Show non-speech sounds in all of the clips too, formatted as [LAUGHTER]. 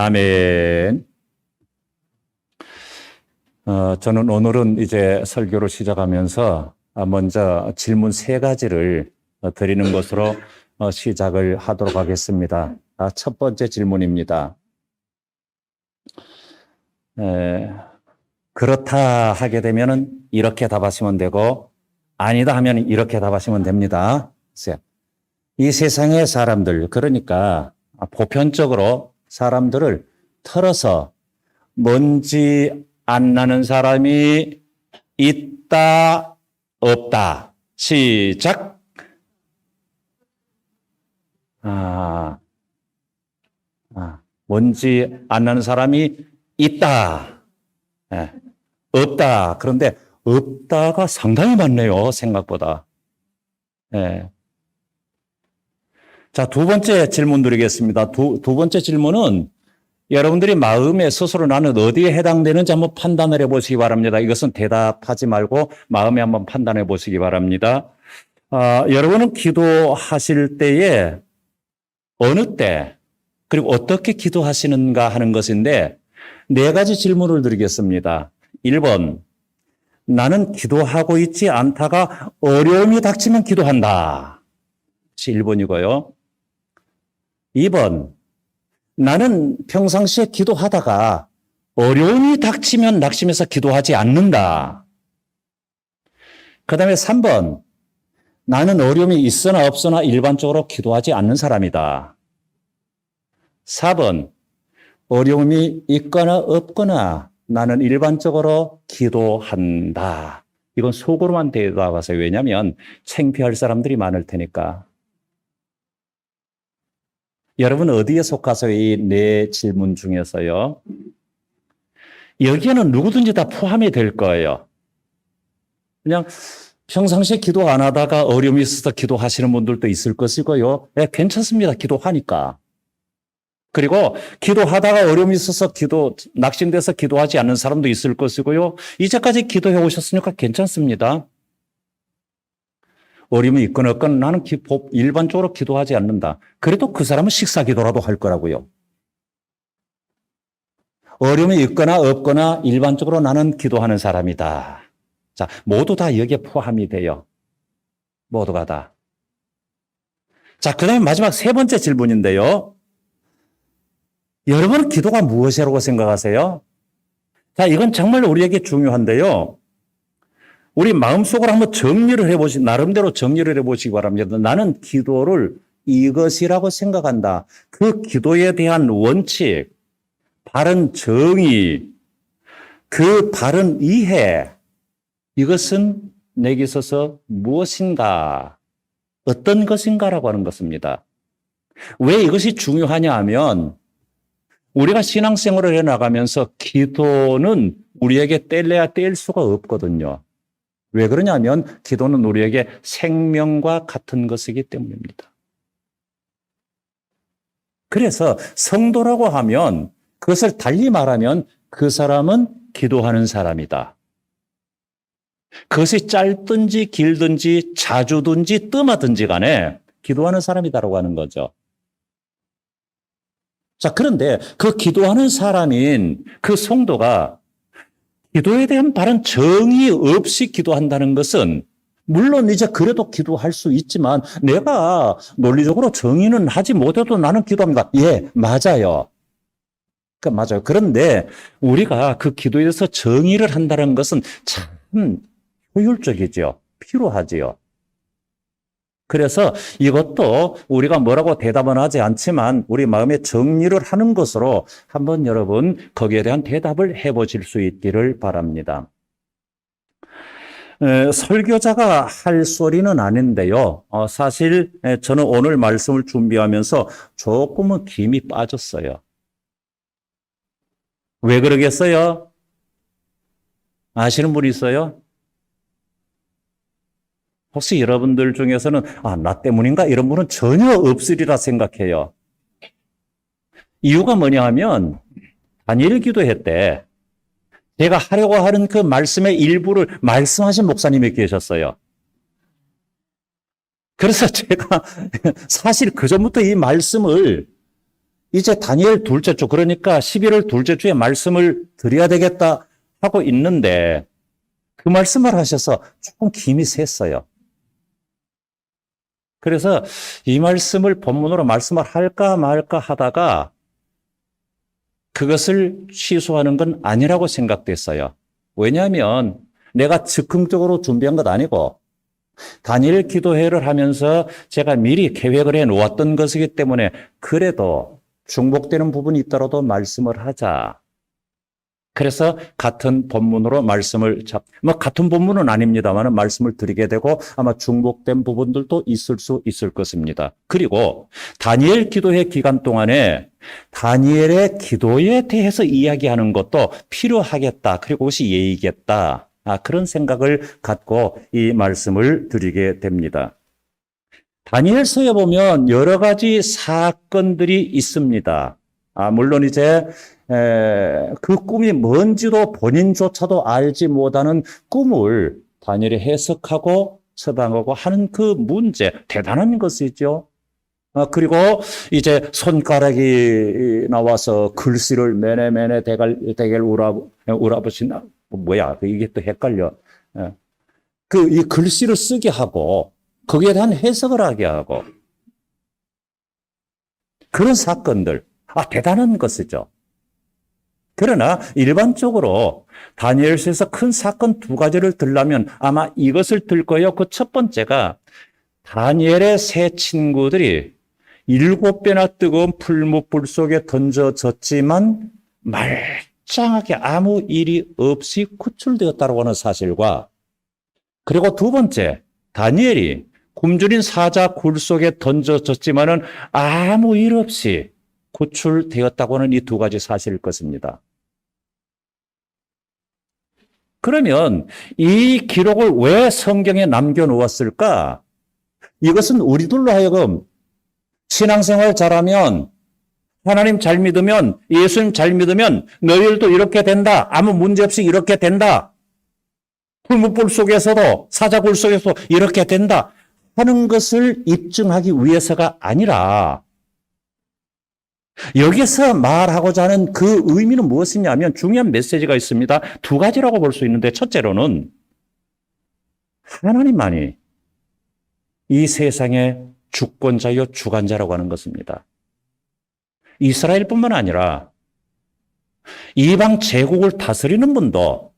아멘. 어, 저는 오늘은 이제 설교를 시작하면서 아, 먼저 질문 세 가지를 어, 드리는 것으로 어, 시작을 하도록 하겠습니다. 아, 첫 번째 질문입니다. 에, 그렇다 하게 되면은 이렇게 답하시면 되고 아니다 하면 이렇게 답하시면 됩니다. 이 세상의 사람들 그러니까 보편적으로 사람들을 털어서 먼지 안 나는 사람이 있다 없다. 시작. 아, 아 먼지 안 나는 사람이 있다. 예, 없다. 그런데 없다가 상당히 많네요 생각보다. 예. 자, 두 번째 질문 드리겠습니다. 두, 두 번째 질문은 여러분들이 마음에 스스로 나는 어디에 해당되는지 한번 판단을 해 보시기 바랍니다. 이것은 대답하지 말고 마음에 한번 판단해 보시기 바랍니다. 아, 여러분은 기도하실 때에 어느 때 그리고 어떻게 기도하시는가 하는 것인데 네 가지 질문을 드리겠습니다. 1번 나는 기도하고 있지 않다가 어려움이 닥치면 기도한다. 1번이고요. 2번, 나는 평상시에 기도하다가 어려움이 닥치면 낙심해서 기도하지 않는다. 그 다음에 3번, 나는 어려움이 있으나 없으나 일반적으로 기도하지 않는 사람이다. 4번, 어려움이 있거나 없거나 나는 일반적으로 기도한다. 이건 속으로만 대답하세요. 왜냐하면 창피할 사람들이 많을 테니까. 여러분 어디에 속하세요? 이네 질문 중에서요. 여기에는 누구든지 다 포함이 될 거예요. 그냥 평상시에 기도 안 하다가 어려움이 있어서 기도하시는 분들도 있을 것이고요. 네, 괜찮습니다. 기도하니까. 그리고 기도하다가 어려움이 있어서 기도, 낙심돼서 기도하지 않는 사람도 있을 것이고요. 이제까지 기도해 오셨으니까 괜찮습니다. 어려움이 있거나 없거나 나는 기, 일반적으로 기도하지 않는다. 그래도 그 사람은 식사 기도라도 할 거라고요. 어려움이 있거나 없거나 일반적으로 나는 기도하는 사람이다. 자, 모두 다 여기에 포함이 돼요. 모두가 다. 자, 그 다음에 마지막 세 번째 질문인데요. 여러분은 기도가 무엇이라고 생각하세요? 자, 이건 정말 우리에게 중요한데요. 우리 마음속으로 한번 정리를 해보시, 나름대로 정리를 해보시기 바랍니다. 나는 기도를 이것이라고 생각한다. 그 기도에 대한 원칙, 바른 정의, 그 바른 이해, 이것은 내게 있어서 무엇인가, 어떤 것인가라고 하는 것입니다. 왜 이것이 중요하냐 하면, 우리가 신앙생활을 해 나가면서 기도는 우리에게 뗄래야 뗄 수가 없거든요. 왜 그러냐면 기도는 우리에게 생명과 같은 것이기 때문입니다. 그래서 성도라고 하면 그것을 달리 말하면 그 사람은 기도하는 사람이다. 그것이 짧든지 길든지 자주든지 뜸하든지 간에 기도하는 사람이다라고 하는 거죠. 자, 그런데 그 기도하는 사람인 그 성도가 기도에 대한 바른 정의 없이 기도한다는 것은 물론 이제 그래도 기도할 수 있지만 내가 논리적으로 정의는 하지 못해도 나는 기도합니다. 예, 맞아요. 그 맞아요. 그런데 우리가 그 기도에 대해서 정의를 한다는 것은 참 효율적이죠. 필요하지요. 그래서 이것도 우리가 뭐라고 대답은 하지 않지만 우리 마음에 정리를 하는 것으로 한번 여러분 거기에 대한 대답을 해 보실 수 있기를 바랍니다. 에, 설교자가 할 소리는 아닌데요. 어, 사실 에, 저는 오늘 말씀을 준비하면서 조금은 김이 빠졌어요. 왜 그러겠어요? 아시는 분 있어요? 혹시 여러분들 중에서는 아, 나 때문인가? 이런 분은 전혀 없으리라 생각해요. 이유가 뭐냐 하면 기도회 때 제가 하려고 하는 그 말씀의 일부를 말씀하신 목사님이 계셨어요. 그래서 [LAUGHS] 제가 사실 그전부터 이 말씀을 이제 다니엘 둘째 주, 그러니까 11월 둘째 주에 말씀을 드려야 되겠다 하고 있는데 그 말씀을 하셔서 조금 김이 샜어요. 그래서 이 말씀을 본문으로 말씀을 할까 말까 하다가 그것을 취소하는 건 아니라고 생각됐어요. 왜냐하면 내가 즉흥적으로 준비한 것 아니고 단일 기도회를 하면서 제가 미리 계획을 해 놓았던 것이기 때문에 그래도 중복되는 부분이 있더라도 말씀을 하자. 그래서 같은 본문으로 말씀을 잡, 뭐 같은 본문은 아닙니다만 말씀을 드리게 되고 아마 중복된 부분들도 있을 수 있을 것입니다. 그리고 다니엘 기도회 기간 동안에 다니엘의 기도에 대해서 이야기하는 것도 필요하겠다. 그리고 그것이 예의겠다. 아, 그런 생각을 갖고 이 말씀을 드리게 됩니다. 다니엘서에 보면 여러 가지 사건들이 있습니다. 아, 물론 이제 에, 그 꿈이 뭔지도 본인조차도 알지 못하는 꿈을 다니엘이 해석하고 처방하고 하는 그 문제 대단한 것이죠. 아, 그리고 이제 손가락이 나와서 글씨를 매네매네 대갈 대결 우라 우라부신 뭐야 이게 또 헷갈려. 그 이 글씨를 쓰게 하고 거기에 대한 해석을 하게 하고 그런 사건들 아 대단한 것이죠. 그러나 일반적으로 다니엘서에서 큰 사건 두 가지를 들라면 아마 이것을 들 거예요. 그 첫 번째가 다니엘의 세 친구들이 일곱 배나 뜨거운 풀무불 속에 던져졌지만 말짱하게 아무 일이 없이 구출되었다고 하는 사실과 그리고 두 번째 다니엘이 굶주린 사자 굴 속에 던져졌지만은 아무 일 없이 구출되었다고 하는 이 두 가지 사실일 것입니다. 그러면 이 기록을 왜 성경에 남겨놓았을까? 이것은 우리들로 하여금 신앙생활 잘하면 하나님 잘 믿으면 예수님 잘 믿으면 너희들도 이렇게 된다. 아무 문제 없이 이렇게 된다. 풀무불 속에서도 사자굴 속에서도 이렇게 된다. 하는 것을 입증하기 위해서가 아니라 여기서 말하고자 하는 그 의미는 무엇이냐면 중요한 메시지가 있습니다. 두 가지라고 볼 수 있는데 첫째로는 하나님만이 이 세상의 주권자요 주관자라고 하는 것입니다. 이스라엘뿐만 아니라 이방 제국을 다스리는 분도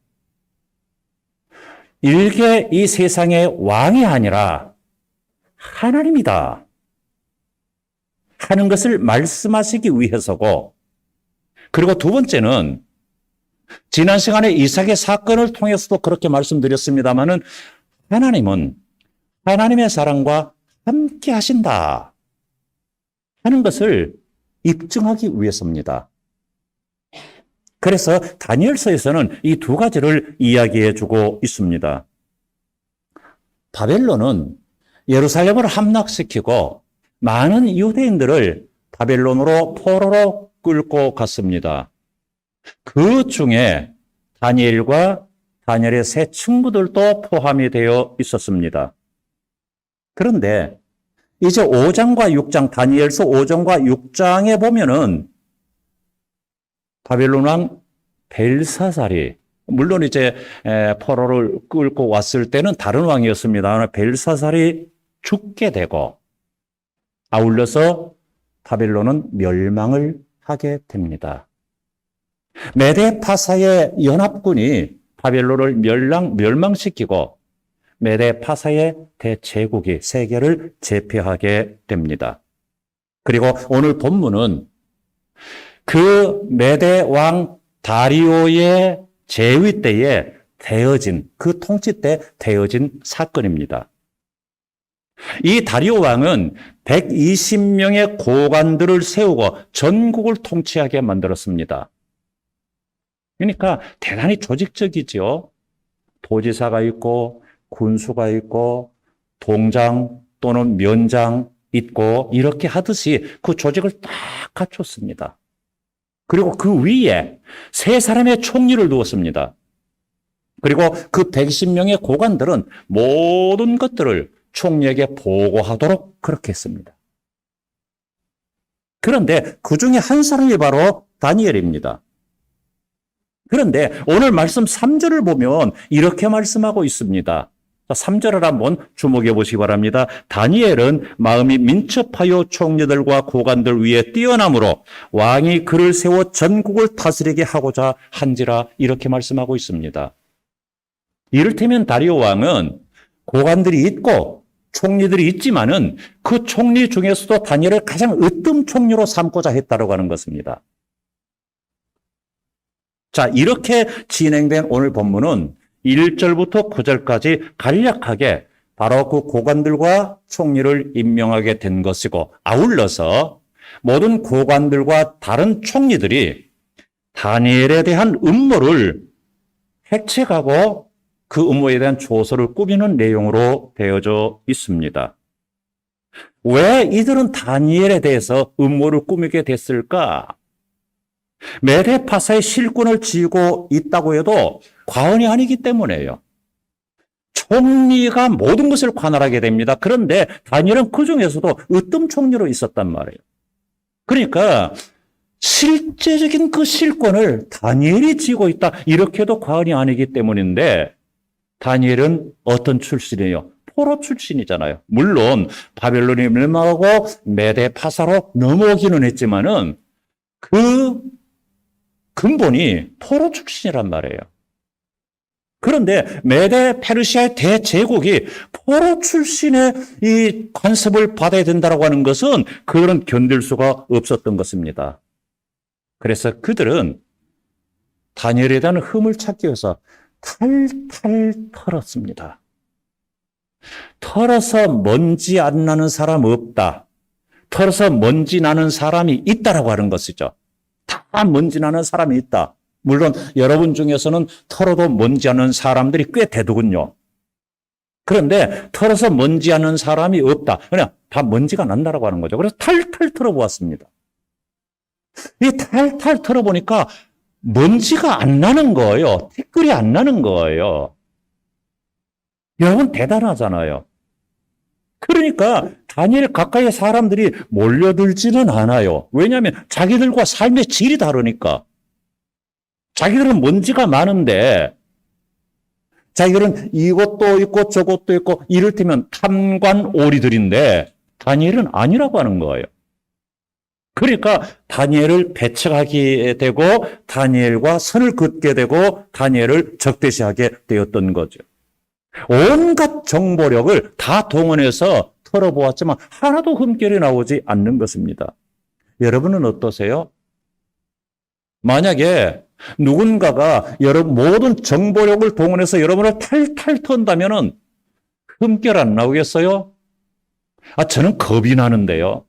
일개 이 세상의 왕이 아니라 하나님이다. 하는 것을 말씀하시기 위해서고, 그리고 두 번째는 지난 시간에 이삭의 사건을 통해서도 그렇게 말씀드렸습니다만은 하나님은 하나님의 사랑과 함께 하신다 하는 것을 입증하기 위해서입니다. 그래서 다니엘서에서는 이 두 가지를 이야기해 주고 있습니다. 바벨론은 예루살렘을 함락시키고 많은 유대인들을 바벨론으로 포로로 끌고 갔습니다. 그 중에 다니엘과 다니엘의 세 친구들도 포함이 되어 있었습니다. 그런데 이제 5장과 6장, 다니엘서 5장과 6장에 보면은 바벨론 왕 벨사살이 물론 이제 포로를 끌고 왔을 때는 다른 왕이었습니다. 벨사살이 죽게 되고 아울러서 바벨론은 멸망을 하게 됩니다. 메데 파사의 연합군이 바벨론을 멸망, 멸망시키고 메데 파사의 대제국이 세계를 제패하게 됩니다. 그리고 오늘 본문은 그 메데 왕 다리오의 제위 때에 되어진 그 통치 때 되어진 사건입니다. 이 다리오 왕은 120명의 고관들을 세우고 전국을 통치하게 만들었습니다. 그러니까 대단히 조직적이죠. 도지사가 있고 군수가 있고 동장 또는 면장 있고 이렇게 하듯이 그 조직을 딱 갖췄습니다. 그리고 그 위에 세 사람의 총리를 두었습니다. 그리고 그 110명의 고관들은 모든 것들을 총리에게 보고하도록 그렇게 했습니다. 그런데 그 중에 한 사람이 바로 다니엘입니다. 그런데 오늘 말씀 3절을 보면 이렇게 말씀하고 있습니다. 3절을 한번 주목해 보시기 바랍니다. 다니엘은 마음이 민첩하여 총리들과 고관들 위에 뛰어남으로 왕이 그를 세워 전국을 다스리게 하고자 한지라 이렇게 말씀하고 있습니다. 이를테면 다리오 왕은 고관들이 있고 총리들이 있지만은 그 총리 중에서도 다니엘을 가장 으뜸 총리로 삼고자 했다고 하는 것입니다. 자, 이렇게 진행된 오늘 본문은 1절부터 9절까지 간략하게 바로 그 고관들과 총리를 임명하게 된 것이고 아울러서 모든 고관들과 다른 총리들이 다니엘에 대한 음모를 해책하고 그 음모에 대한 조서를 꾸미는 내용으로 되어져 있습니다. 왜 이들은 다니엘에 대해서 음모를 꾸미게 됐을까? 메데파사의 실권을 쥐고 있다고 해도 과언이 아니기 때문에요. 총리가 모든 것을 관할하게 됩니다. 그런데 다니엘은 그 중에서도 으뜸 총리로 있었단 말이에요. 그러니까 실제적인 그 실권을 다니엘이 쥐고 있다. 이렇게도 과언이 아니기 때문인데 다니엘은 어떤 출신이에요? 포로 출신이잖아요. 물론 바벨론이 멸망하고 메데파사로 넘어오기는 했지만은 그 근본이 포로 출신이란 말이에요. 그런데 메데 페르시아의 대제국이 포로 출신의 이 관습을 받아야 된다고 하는 것은 그들은 견딜 수가 없었던 것입니다. 그래서 그들은 다니엘에 대한 흠을 찾기 위해서 탈탈 털었습니다. 털어서 먼지 안 나는 사람 없다. 털어서 먼지 나는 사람이 있다라고 하는 것이죠. 다 먼지 나는 사람이 있다. 물론 여러분 중에서는 털어도 먼지 않는 사람들이 꽤 되더군요. 그런데 털어서 먼지 않는 사람이 없다. 그냥 다 먼지가 난다라고 하는 거죠. 그래서 탈탈 털어보았습니다. 이 탈탈 털어보니까 먼지가 안 나는 거예요. 티끌이 안 나는 거예요. 여러분 대단하잖아요. 그러니까 다니엘 가까이의 사람들이 몰려들지는 않아요. 왜냐하면 자기들과 삶의 질이 다르니까. 자기들은 먼지가 많은데 자기들은 이것도 있고 저것도 있고 이를테면 탐관 오리들인데 다니엘은 아니라고 하는 거예요. 그러니까 다니엘을 배척하게 되고 다니엘과 선을 긋게 되고 다니엘을 적대시하게 되었던 거죠. 온갖 정보력을 다 동원해서 털어보았지만 하나도 흠결이 나오지 않는 것입니다. 여러분은 어떠세요? 만약에 누군가가 여러분 모든 정보력을 동원해서 여러분을 탈탈 턴다면은 흠결 안 나오겠어요? 아, 저는 겁이 나는데요.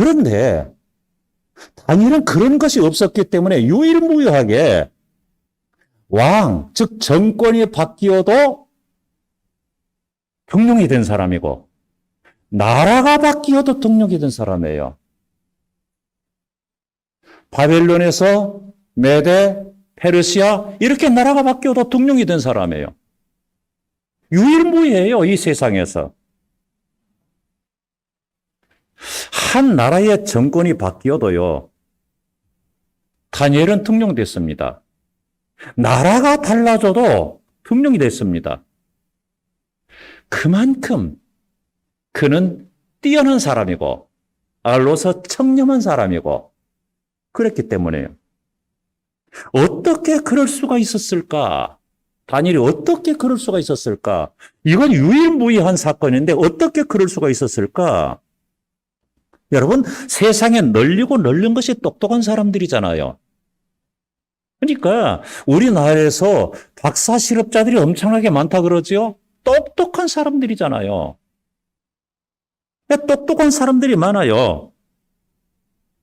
그런데 다니엘은 그런 것이 없었기 때문에 유일무이하게 왕, 즉 정권이 바뀌어도 등용이 된 사람이고 나라가 바뀌어도 등용이 된 사람이에요. 바벨론에서 메데, 페르시아 이렇게 나라가 바뀌어도 등용이 된 사람이에요. 유일무이해요, 이 세상에서. 한 나라의 정권이 바뀌어도요. 다니엘은 등용됐습니다. 나라가 달라져도 등용이 됐습니다. 그만큼 그는 뛰어난 사람이고 알로서 청렴한 사람이고 그랬기 때문에요. 어떻게 그럴 수가 있었을까? 다니엘이 어떻게 그럴 수가 있었을까? 이건 유일무이한 사건인데 어떻게 그럴 수가 있었을까? 여러분, 세상에 널리고 널린 것이 똑똑한 사람들이잖아요. 그러니까 우리나라에서 박사 실업자들이 엄청나게 많다 그러지요? 똑똑한 사람들이잖아요. 똑똑한 사람들이 많아요.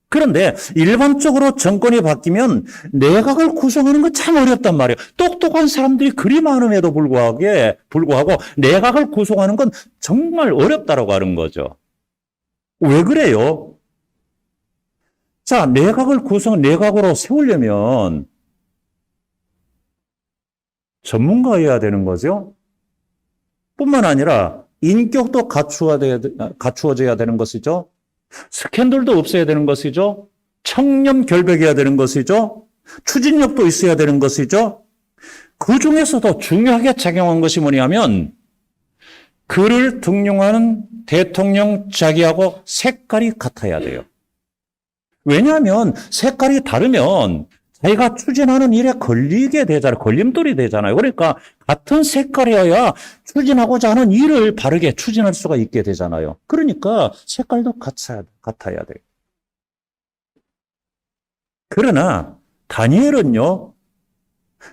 그런데 일반적으로 정권이 바뀌면 내각을 구성하는 건 참 어렵단 말이에요. 똑똑한 사람들이 그리 많음에도 불구하고, 내각을 구성하는 건 정말 어렵다라고 하는 거죠. 왜 그래요? 자, 내각을 구성, 내각으로 세우려면 전문가여야 되는 거죠. 뿐만 아니라 인격도 갖추어져야 되는 것이죠. 스캔들도 없어야 되는 것이죠. 청렴 결백해야 되는 것이죠. 추진력도 있어야 되는 것이죠. 그 중에서도 중요하게 작용한 것이 뭐냐면 그를 등용하는 대통령 자기하고 색깔이 같아야 돼요. 왜냐하면 색깔이 다르면 자기가 추진하는 일에 걸리게 되잖아요. 걸림돌이 되잖아요. 그러니까 같은 색깔이어야 추진하고자 하는 일을 바르게 추진할 수가 있게 되잖아요. 그러니까 색깔도 같아야, 같아야 돼요. 그러나 다니엘은요.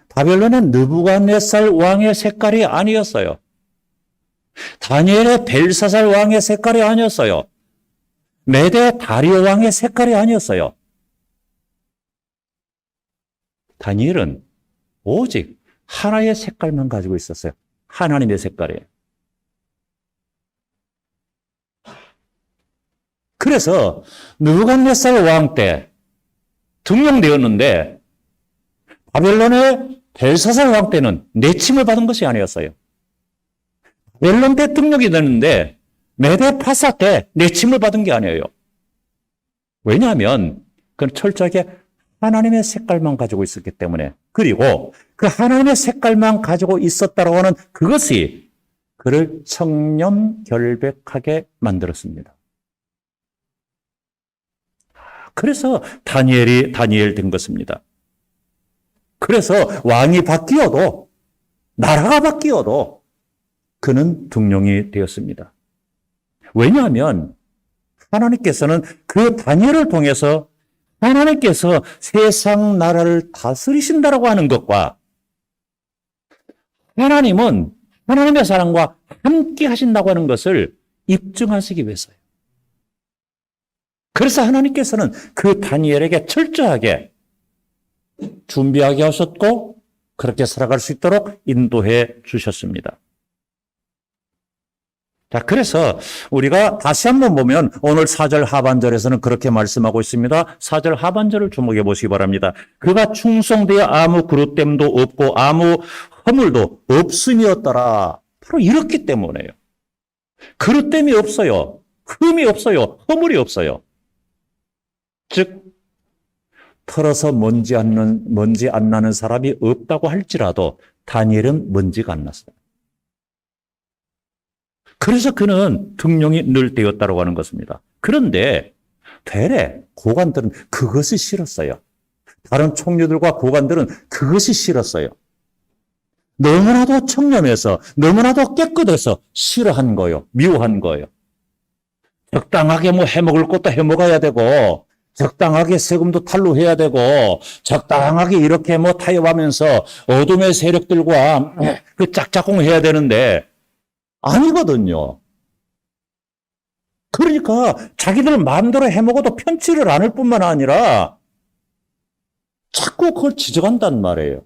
바벨론의 느부갓네살 왕의 색깔이 아니었어요. 다니엘의 벨사살 왕의 색깔이 아니었어요. 메대 다리오 왕의 색깔이 아니었어요. 다니엘은 오직 하나의 색깔만 가지고 있었어요. 하나님의 색깔이에요. 그래서 느부갓네살 왕 때 등용되었는데 바벨론의 벨사살 왕 때는 내침을 받은 것이 아니었어요. 멜론 때 등록이 되는데 메데 파사 때 내침을 받은 게 아니에요. 왜냐하면 그건 철저하게 하나님의 색깔만 가지고 있었기 때문에 그리고 그 하나님의 색깔만 가지고 있었다고 하는 그것이 그를 청렴 결백하게 만들었습니다. 그래서 다니엘이 다니엘 된 것입니다. 그래서 왕이 바뀌어도 나라가 바뀌어도 그는 등용이 되었습니다. 왜냐하면 하나님께서는 그 다니엘을 통해서 하나님께서 세상 나라를 다스리신다라고 하는 것과 하나님은 하나님의 사랑과 함께 하신다고 하는 것을 입증하시기 위해서요. 그래서 하나님께서는 그 다니엘에게 철저하게 준비하게 하셨고 그렇게 살아갈 수 있도록 인도해 주셨습니다. 자, 그래서 우리가 다시 한번 보면 오늘 4절 하반절에서는 그렇게 말씀하고 있습니다. 4절 하반절을 주목해 보시기 바랍니다. 그가 충성되어 아무 그릇됨도 없고 아무 허물도 없음이었더라. 바로 이렇기 때문에요. 그릇됨이 없어요. 흠이 없어요. 허물이 없어요. 즉, 털어서 먼지 안, 먼지 안 나는 사람이 없다고 할지라도 다니엘은 먼지가 안 났어요. 그래서 그는 등용이 늘 되었다고 하는 것입니다. 그런데 되레 고관들은 그것이 싫었어요. 다른 총리들과 고관들은 그것이 싫었어요. 너무나도 청렴해서 너무나도 깨끗해서 싫어한 거요. 미워한 거예요. 적당하게 뭐 해먹을 것도 해먹어야 되고 적당하게 세금도 탈루해야 되고 적당하게 이렇게 뭐 타협하면서 어둠의 세력들과 그 짝짝꿍 해야 되는데 아니거든요. 그러니까 자기들 마음대로 해먹어도 편치를 않을 뿐만 아니라 자꾸 그걸 지적한단 말이에요.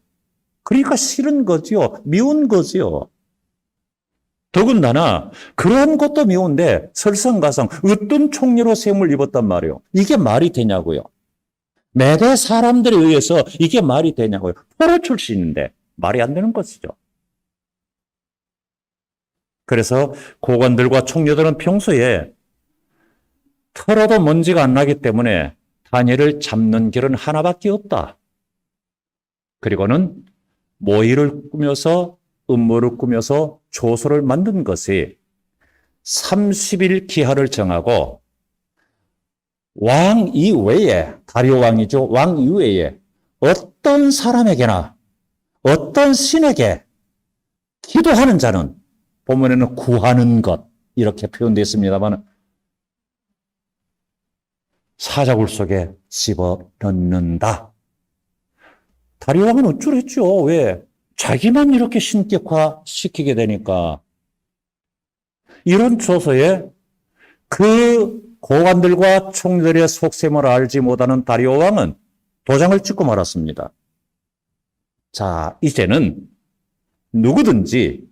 그러니까 싫은 거지요. 미운 거지요. 더군다나 그런 것도 미운데 설상가상 어떤 총리로 세움을 입었단 말이에요. 이게 말이 되냐고요. 매대 사람들에 의해서 이게 말이 되냐고요. 포로 출신인데 말이 안 되는 것이죠. 그래서 고관들과 총리들은 평소에 털어도 먼지가 안 나기 때문에 다니엘을 잡는 길은 하나밖에 없다. 그리고는 모의를 꾸며서 음모를 꾸며서 조서를 만든 것이 30일 기한을 정하고 왕 이외에 다리오 왕이죠. 왕 이외에 어떤 사람에게나 어떤 신에게 기도하는 자는 본문에는 구하는 것 이렇게 표현되어 있습니다만 사자굴 속에 집어넣는다. 다리 왕은 어쩌랬죠? 왜? 자기만 이렇게 신격화 시키게 되니까 이런 조서에 그 고관들과 총들의 속셈을 알지 못하는 다리오 왕은 도장을 찍고 말았습니다. 자, 이제는 누구든지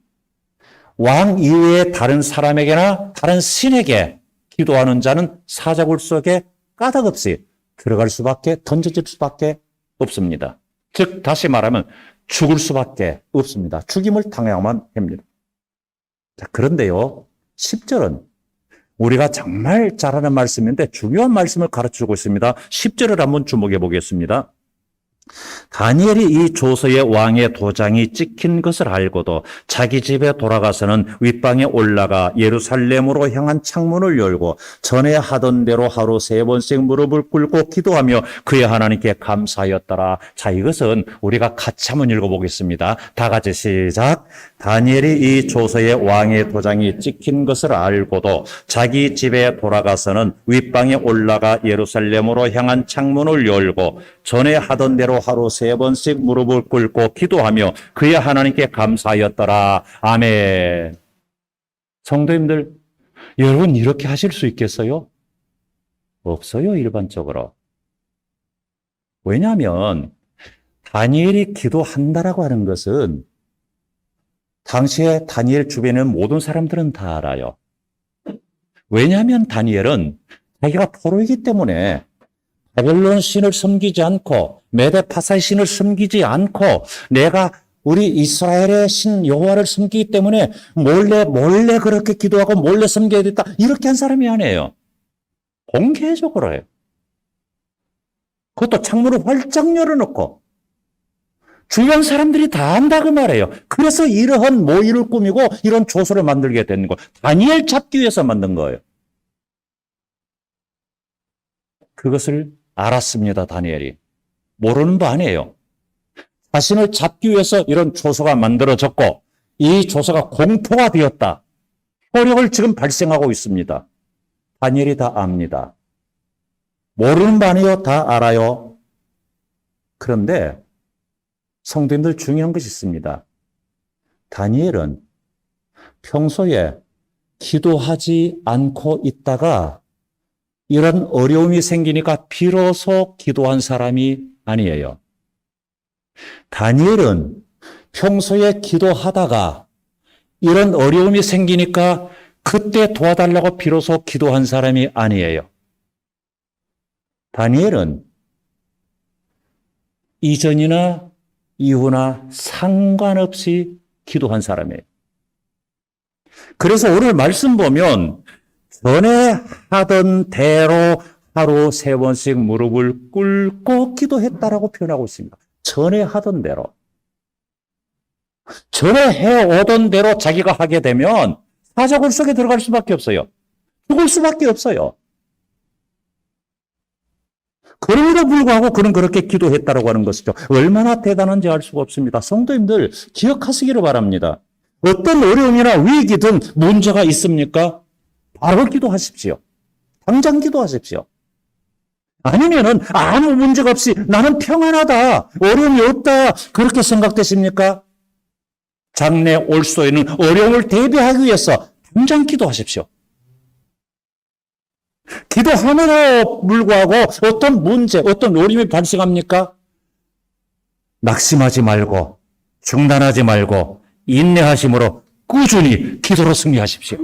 왕 이외의 다른 사람에게나 다른 신에게 기도하는 자는 사자굴 속에 까닭없이 들어갈 수밖에 던져질 수밖에 없습니다. 즉 다시 말하면 죽을 수밖에 없습니다. 죽임을 당해야만 합니다. 자, 그런데요. 10절은 우리가 정말 잘하는 말씀인데 중요한 말씀을 가르쳐 주고 있습니다. 10절을 한번 주목해 보겠습니다. 다니엘이 이 조서의 왕의 도장이 찍힌 것을 알고도 자기 집에 돌아가서는 윗방에 올라가 예루살렘으로 향한 창문을 열고 전에 하던 대로 하루 세 번씩 무릎을 꿇고 기도하며 그의 하나님께 감사하였더라. 자, 이것은 우리가 같이 한번 읽어보겠습니다. 다 같이 시작. 다니엘이 이 조서의 왕의 도장이 찍힌 것을 알고도 자기 집에 돌아가서는 윗방에 올라가 예루살렘으로 향한 창문을 열고 전에 하던 대로 하루 세 번씩 무릎을 꿇고 기도하며 그의 하나님께 감사하였더라. 아멘. 성도님들, 여러분 이렇게 하실 수 있겠어요? 없어요, 일반적으로. 왜냐하면 다니엘이 기도한다라고 하는 것은 당시에 다니엘 주변에 모든 사람들은 다 알아요. 왜냐하면 다니엘은 자기가 포로이기 때문에 바벨론 신을 섬기지 않고 메데파사의 신을 섬기지 않고 내가 우리 이스라엘의 신 여호와를 섬기기 때문에 몰래 몰래 그렇게 기도하고 몰래 섬겨야 됐다 이렇게 한 사람이 아니에요. 공개적으로 해요. 그것도 창문을 활짝 열어놓고 주변 사람들이 다 안다고 말해요. 그래서 이러한 모의를 꾸미고 이런 조서를 만들게 된 거. 다니엘 잡기 위해서 만든 거예요. 그것을 알았습니다, 다니엘이. 모르는 거 아니에요. 자신을 잡기 위해서 이런 조서가 만들어졌고, 이 조서가 공포가 되었다. 효력을 지금 발생하고 있습니다. 다니엘이 다 압니다. 모르는 거 아니에요? 다 알아요. 그런데 성도님들 중요한 것이 있습니다. 다니엘은 평소에 기도하지 않고 있다가 이런 어려움이 생기니까 비로소 기도한 사람이 아니에요. 다니엘은 평소에 기도하다가 이런 어려움이 생기니까 그때 도와달라고 비로소 기도한 사람이 아니에요. 다니엘은 이전이나 이후나 상관없이 기도한 사람이에요. 그래서 오늘 말씀 보면 전에 하던 대로 하루 세 번씩 무릎을 꿇고 기도했다라고 표현하고 있습니다. 전에 하던 대로. 전에 해오던 대로 자기가 하게 되면 사자굴 속에 들어갈 수밖에 없어요. 죽을 수밖에 없어요. 그럼에도 불구하고 그는 그렇게 기도했다라고 하는 것이죠. 얼마나 대단한지 알 수가 없습니다. 성도님들 기억하시기를 바랍니다. 어떤 어려움이나 위기든 문제가 있습니까? 바로 기도하십시오. 당장 기도하십시오. 아니면은 아무 문제가 없이 나는 평안하다. 어려움이 없다. 그렇게 생각되십니까? 장래 올 수도 있는 어려움을 대비하기 위해서 당장 기도하십시오. 기도함에도 불구하고 어떤 문제, 어떤 어려움이 발생합니까? 낙심하지 말고, 중단하지 말고, 인내하심으로 꾸준히 기도로 승리하십시오.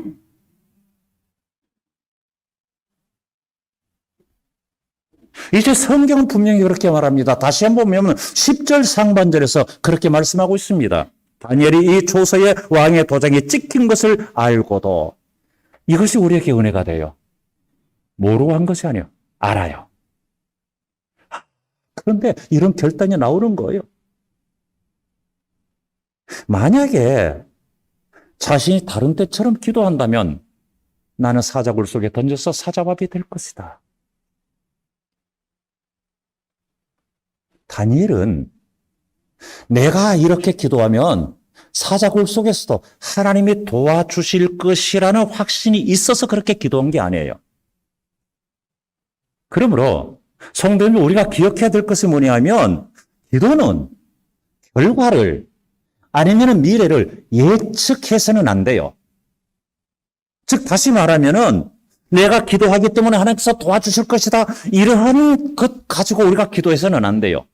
이제 성경은 분명히 그렇게 말합니다. 다시 한번 보면 10절 상반절에서 그렇게 말씀하고 있습니다. 다니엘이 이 조서의 왕의 도장에 찍힌 것을 알고도 이것이 우리에게 은혜가 돼요. 모르고 한 것이 아니에요. 알아요. 그런데 이런 결단이 나오는 거예요. 만약에 자신이 다른 때처럼 기도한다면 나는 사자굴 속에 던져서 사자밥이 될 것이다. 다니엘은 내가 이렇게 기도하면 사자굴 속에서도 하나님이 도와주실 것이라는 확신이 있어서 그렇게 기도한 게 아니에요. 그러므로 성도님 우리가 기억해야 될 것이 뭐냐 하면 기도는 결과를 아니면 미래를 예측해서는 안 돼요. 즉 다시 말하면은 내가 기도하기 때문에 하나님께서 도와주실 것이다. 이러한 것 가지고 우리가 기도해서는 안 돼요.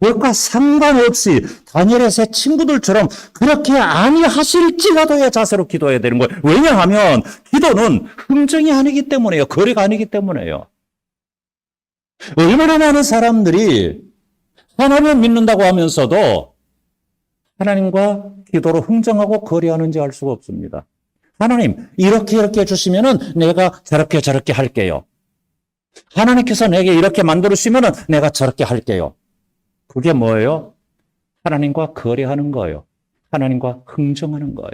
그것과 상관없이 다니엘의 새 친구들처럼 그렇게 아니하실지라도의 자세로 기도해야 되는 거예요. 왜냐하면 기도는 흥정이 아니기 때문에요. 거래가 아니기 때문에요. 얼마나 많은 사람들이 하나님을 믿는다고 하면서도 하나님과 기도로 흥정하고 거래하는지 알 수가 없습니다. 하나님, 이렇게 이렇게 해주시면은 내가 저렇게 저렇게 할게요. 하나님께서 내게 이렇게 만들어주시면은 내가 저렇게 할게요. 그게 뭐예요? 하나님과 거래하는 거예요. 하나님과 흥정하는 거예요.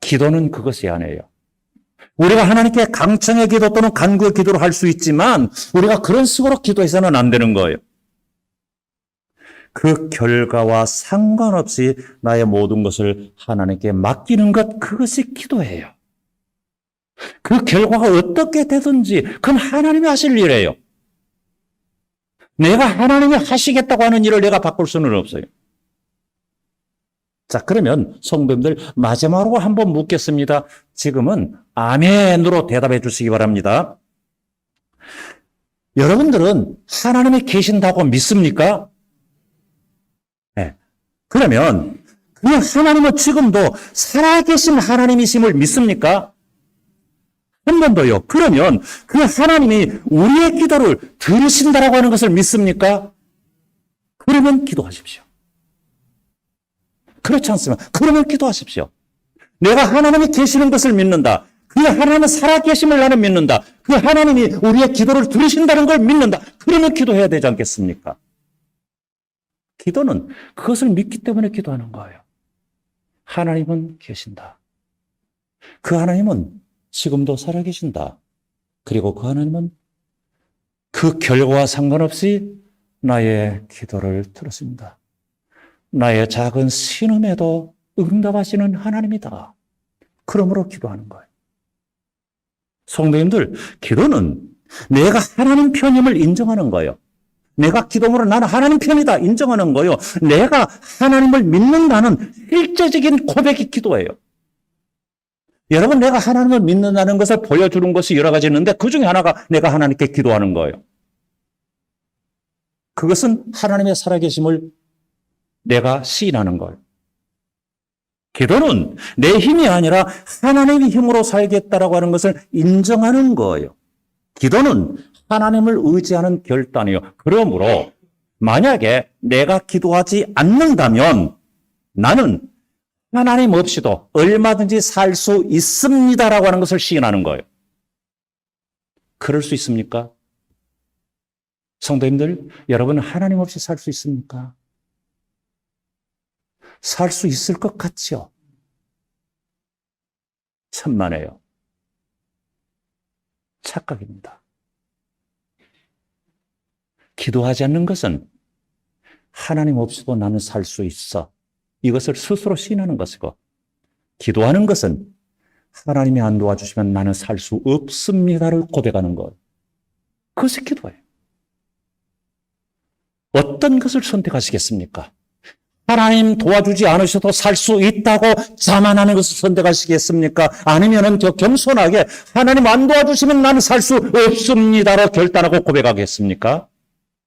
기도는 그것이 아니에요. 우리가 하나님께 강청의 기도 또는 간구의 기도를 할 수 있지만 우리가 그런 식으로 기도해서는 안 되는 거예요. 그 결과와 상관없이 나의 모든 것을 하나님께 맡기는 것, 그것이 기도예요. 그 결과가 어떻게 되든지, 그건 하나님이 하실 일이에요. 내가 하나님이 하시겠다고 하는 일을 내가 바꿀 수는 없어요. 자, 그러면 성도님들 마지막으로 한번 묻겠습니다. 지금은 아멘으로 대답해 주시기 바랍니다. 여러분들은 하나님이 계신다고 믿습니까? 네. 그러면 그 하나님은 지금도 살아계신 하나님이심을 믿습니까? 한 번 더요. 그러면 그 하나님이 우리의 기도를 들으신다라고 하는 것을 믿습니까? 그러면 기도하십시오. 그렇지 않습니까? 그러면 기도하십시오. 내가 하나님이 계시는 것을 믿는다. 그 하나님은 살아계심을 나는 믿는다. 그 하나님이 우리의 기도를 들으신다는 걸 믿는다. 그러면 기도해야 되지 않겠습니까? 기도는 그것을 믿기 때문에 기도하는 거예요. 하나님은 계신다. 그 하나님은 지금도 살아계신다. 그리고 그 하나님은 그 결과와 상관없이 나의 기도를 들었습니다. 나의 작은 신음에도 응답하시는 하나님이다. 그러므로 기도하는 거예요. 성도님들, 기도는 내가 하나님 편임을 인정하는 거예요. 내가 기도문으로 나는 하나님 편이다 인정하는 거예요. 내가 하나님을 믿는다는 실제적인 고백이 기도예요. 여러분, 내가 하나님을 믿는다는 것을 보여주는 것이 여러 가지 있는데 그 중에 하나가 내가 하나님께 기도하는 거예요. 그것은 하나님의 살아계심을 내가 시인하는 거예요. 기도는 내 힘이 아니라 하나님의 힘으로 살겠다라고 하는 것을 인정하는 거예요. 기도는 하나님을 의지하는 결단이요. 그러므로 만약에 내가 기도하지 않는다면 나는 하나님 없이도 얼마든지 살 수 있습니다라고 하는 것을 시인하는 거예요. 그럴 수 있습니까? 성도님들, 여러분 하나님 없이 살 수 있습니까? 살 수 있을 것 같죠? 천만에요. 착각입니다. 기도하지 않는 것은 하나님 없이도 나는 살 수 있어. 이것을 스스로 시인하는 것이고, 기도하는 것은 하나님이 안 도와주시면 나는 살 수 없습니다를 고백하는 것. 그것이 기도예요. 어떤 것을 선택하시겠습니까? 하나님 도와주지 않으셔도 살 수 있다고 자만하는 것을 선택하시겠습니까? 아니면은 더 겸손하게 하나님 안 도와주시면 나는 살 수 없습니다로 결단하고 고백하겠습니까?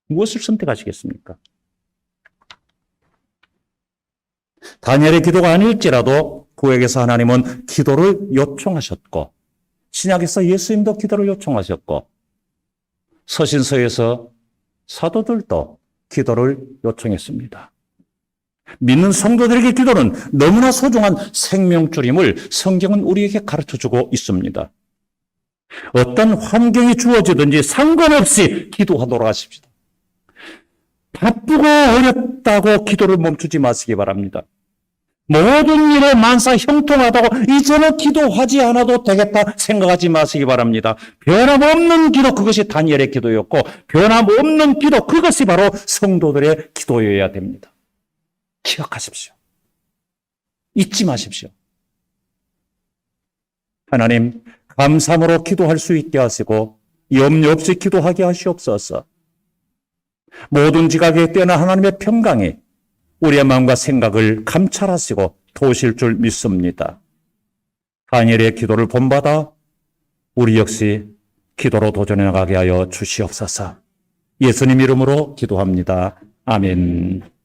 무엇을 선택하시겠습니까? 다니엘의 기도가 아닐지라도 구에게서 하나님은 기도를 요청하셨고 신약에서 예수님도 기도를 요청하셨고 서신서에서 사도들도 기도를 요청했습니다. 믿는 성도들에게 기도는 너무나 소중한 생명줄임을 성경은 우리에게 가르쳐 주고 있습니다. 어떤 환경이 주어지든지 상관없이 기도하도록 하십시다. 바쁘고 어렵다고 기도를 멈추지 마시기 바랍니다. 모든 일에 만사 형통하다고 이제는 기도하지 않아도 되겠다 생각하지 마시기 바랍니다. 변함없는 기도 그것이 다니엘의 기도였고 변함없는 기도 그것이 바로 성도들의 기도여야 됩니다. 기억하십시오. 잊지 마십시오. 하나님 감사함으로 기도할 수 있게 하시고 염려 없이 기도하게 하시옵소서. 모든 지각에 뛰어난 하나님의 평강이 우리의 마음과 생각을 감찰하시고 도우실 줄 믿습니다. 다니엘의 기도를 본받아 우리 역시 기도로 도전해 나가게 하여 주시옵소서. 예수님 이름으로 기도합니다. 아멘.